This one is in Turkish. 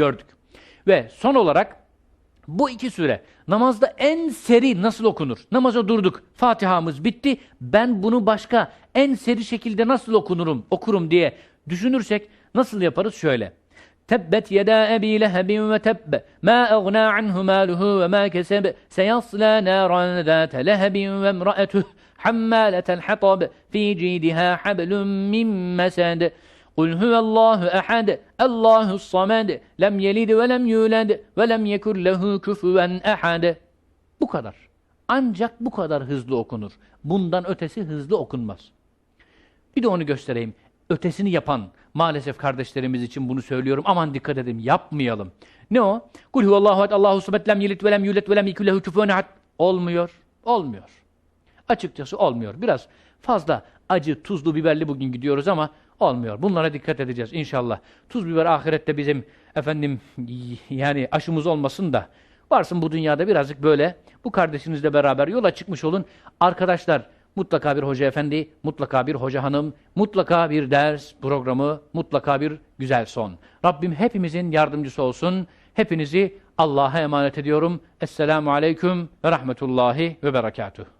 gördük. Ve son olarak bu iki sure namazda en seri nasıl okunur? Namaza durduk. Fatiha'mız bitti. Ben bunu başka en seri şekilde nasıl okunurum, okurum diye düşünürsek nasıl yaparız? Şöyle. Tebbet yeda ebi lehebin ve tebbe. Ma eğna anhu maluhu ve ma keseb. Seyasla naran zâte lehebin ve emraetuh. Hammâletel hatab. Fi cidiha hablum min mesed. Kul huvallahu ehad, Allahu samed, lem yelid ve lem yulad ve lem yekun lehu kufuven ehad. Bu kadar. Ancak bu kadar hızlı okunur. Bundan ötesi hızlı okunmaz. Bir de onu göstereyim. Ötesini yapan, maalesef kardeşlerimiz için bunu söylüyorum. Aman dikkat edin, yapmayalım. Ne o? Kul huvallahu ehad, Allahu samed, lem yelid ve lem yulad ve lem yekun lehu kufuven ehad. Olmuyor, olmuyor. Açıkçası olmuyor. Biraz fazla acı, tuzlu, biberli bugün gidiyoruz ama olmuyor. Bunlara dikkat edeceğiz inşallah. Tuz biber ahirette bizim efendim yani aşımız olmasın da varsın bu dünyada birazcık böyle bu kardeşinizle beraber yola çıkmış olun. Arkadaşlar mutlaka bir hoca efendi, mutlaka bir hoca hanım, mutlaka bir ders programı, mutlaka bir güzel son. Rabbim hepimizin yardımcısı olsun. Hepinizi Allah'a emanet ediyorum. Esselamu aleyküm ve rahmetullahi ve berekatuhu.